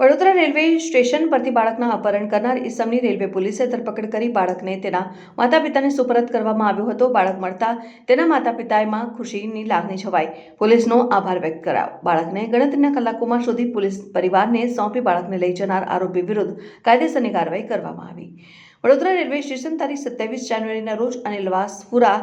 Vadodara railway station પરથી બાળકના અપહરણ કરનાર ઈસમની રેલવે પોલીસે ધરપકડ કરી બાળકને તેના માતા પિતાને સુપરત કરવામાં આવ્યો હતો. બાળક મળતા તેના માતા પિતામાં ખુશીની લાગણી છવાઈ. પોલીસનો આભાર વ્યક્ત કરાયો. બાળકને ગણતરીના કલાકોમાં શોધી પોલીસ પરિવારને સોંપી બાળકને લઈ જનાર આરોપી વિરુદ્ધ કાયદેસરની કાર્યવાહી કરવામાં આવી. વડોદરા રેલવે સ્ટેશન તારીખ સત્યાવીસ જાન્યુઆરીના રોજ અનિલ વાસપુરા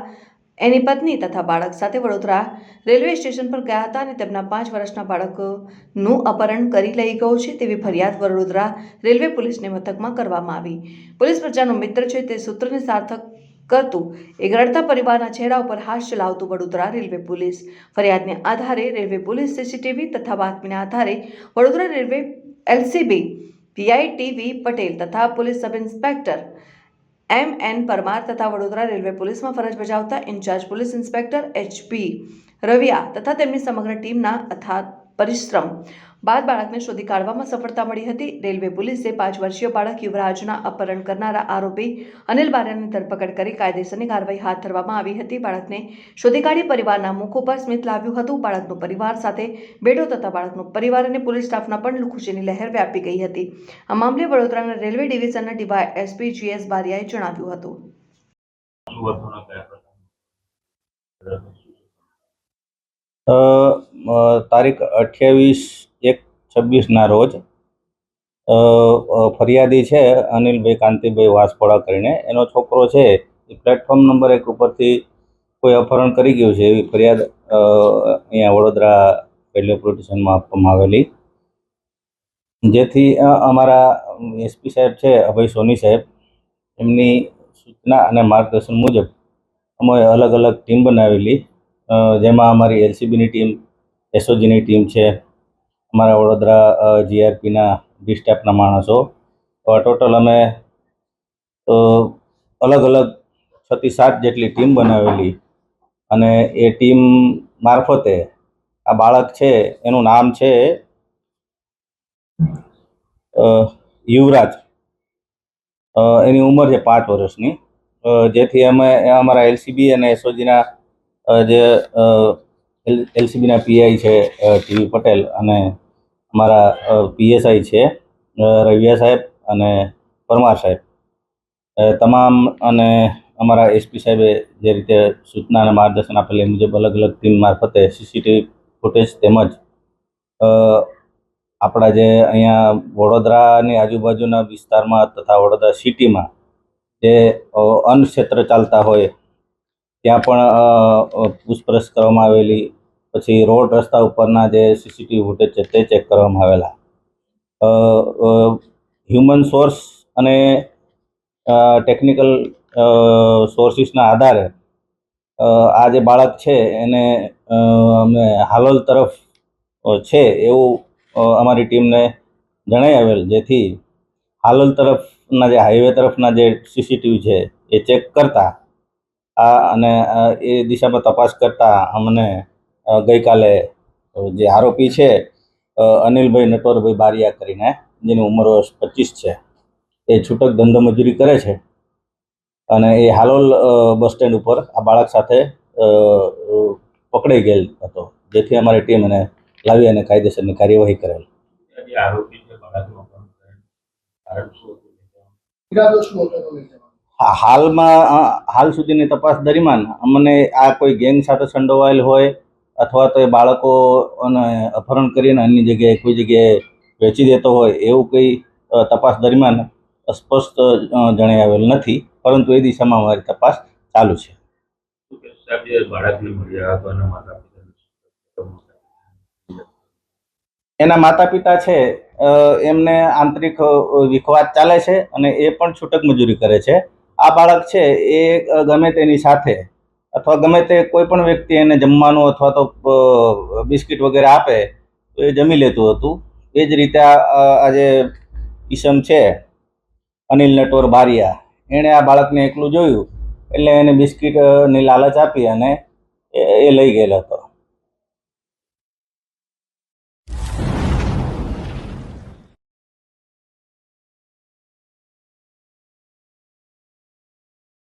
એની પત્ની તથા બાળક સાથે વડોદરા રેલવે સ્ટેશન પર ગયા હતા અને તેમના પાંચ વર્ષના બાળકનું અપહરણ કરી લઈ ગયો છે તેવી ફરિયાદ વડોદરા રેલવે પોલીસને મથકમાં કરવામાં આવી. પોલીસ પ્રજાનો મિત્ર છે તે સૂત્રને સાર્થક કરતું એ રડતા પરિવારના ચહેરા ઉપર હાથ ચલાવતું વડોદરા રેલવે પોલીસ. ફરિયાદને આધારે રેલવે પોલીસ સીસીટીવી તથા બાતમીના આધારે Vadodara railway LCB, PI TV Patel તથા police sub inspector M N Parmar તથા વડોદરા રેલવે પોલીસમાં ફરજ બજાવતા in charge police inspector HP Raviya તથા તેમની સમગ્ર ટીમના અથાગ પરિશ્રમ બાદ બાળકને શોધી કાઢવામાં સફળતા મળી હતી. રેલવે પોલીસે પાંચ વર્ષીય બાળક યુવરાજના અપહરણ કરનારા આરોપી અનિલ બારિયાની ધરપકડ કરી કાયદેસરની કાર્યવાહી હાથ ધરવામાં આવી હતી. બાળકને શોધી કાઢી પરિવારના મુખ ઉપર સ્મિત લાવ્યું હતું. બાળકનો પરિવાર સાથે બેઠો તથા બાળકનો પરિવાર અને પોલીસ સ્ટાફના પણ ખુશીની લહેર વ્યાપી ગઈ હતી. આ મામલે વડોદરાના રેલવે ડિવિઝનના ડીવાય એસપી જીએસ બારિયાએ જણાવ્યું હતું. તારીખ અઠ્યાવીસ છવ્વીસના રોજ ફરિયાદી છે અનિલભાઈ કાંતિભાઈ વાસપોડા કરીને. એનો છોકરો છે એ પ્લેટફોર્મ નંબર એક ઉપરથી કોઈ અપહરણ કરી ગયું છે એવી ફરિયાદ અહીંયા વડોદરા રેલવે પ્રોટેશનમાં આપવામાં આવેલી. જેથી અમારા એસપી સાહેબ છે અભય સોની સાહેબ, એમની સૂચના અને માર્ગદર્શન મુજબ અમે અલગ અલગ ટીમ બનાવેલી. જેમાં અમારી એલસીબીની ટીમ, એસઓજીની ટીમ છે અમારા વડોદરા જીઆરપીના ડિસ્ટેપના માણસો. ટોટલ અમે અલગ અલગ છથી સાત જેટલી ટીમ બનાવેલી. અને એ ટીમ મારફતે આ બાળક છે, એનું નામ છે યુવરાજ. એની ઉંમર છે પાંચ વર્ષની. જેથી અમે, અમારા એલસીબી અને એસઓજીના જે એલસીબીના પીઆઈ છે ટીવી પટેલ અને અમારા પીએસઆઈ છે રવિયા સાહેબ અને પરમાર સાહેબ. તમામ અને અમારા એસપી સાહેબે જે રીતે સૂચના અને માર્ગદર્શન આપેલ એ મુજબ અલગ અલગ ટીમ મારફતે સીસીટીવી ફૂટેજ તેમજ આપણા જે અહીંયા વડોદરાની આજુબાજુના વિસ્તારમાં તથા વડોદરા સિટીમાં જે અન્ન ક્ષેત્ર ચાલતા હોય, ત્યાં પણ પૂછપરછ કરવામાં આવેલી પછી રોડ રસ્તા ઉપરના જે સીસીટીવી ફૂટેજ છે તે ચેક કરવામાં આવેલા. હ્યુમન સોર્સ અને ટેકનિકલ સોર્સિસના આધારે આ જે બાળક છે એને અમે હાલોલ તરફ છે એવું અમારી ટીમને જણાઈ આવેલ. જેથી હાલોલ તરફના જે હાઈવે તરફના જે સીસીટીવી છે એ ચેક કરતા, આ અને એ દિશામાં તપાસ કરતા અમને ગઈકાલે જે આરોપી છે અનિલભાઈ નટવરભાઈ બારિયા કરીને જેની ઉંમર વર્ષ પચીસ છે એ છૂટક ધંધો મજૂરી કરે છે. અને એ હાલોલ બસ સ્ટેન્ડ ઉપર આ બાળક સાથે પકડાઈ ગયેલ હતો. જેથી અમારી ટીમ એને લાવી અને કાયદેસરની કાર્યવાહી કરેલ. હાલમાં હાલ સુધીની તપાસ દરમિયાન અમને આ કોઈ ગેંગ સાથે સંડોવાયેલ હોય અથવા તો એ બાળકો અને અપહરણ કરીને અન્ય જગ્યાએ કોઈ જગ્યાએ વેચી દેતો હોય એવું કંઈ તપાસ દરમિયાન સ્પષ્ટ જણાઈ આવેલ નથી, પરંતુ એ દિશામાં અમારી તપાસ ચાલુ છે. બાળકને એના માતા પિતા છે એમને આંતરિક વિખવાદ ચાલે છે અને એ પણ છૂટક મજૂરી કરે છે. આ બાળક છે એ ગમે તેની સાથે અથવા ગમે તે કોઈ પણ વ્યક્તિ એને જમવાનું અથવા તો બિસ્કિટ વગેરે આપે, તો એ જમી લેતું હતું. એ જ રીતે આ જે ઈસમ છે, અનિલ નટવર બારિયા, એણે આ બાળકને એકલું જોયું, એટલે એને બિસ્કિટની લાલચ આપી અને એ લઈ ગયેલો હતો.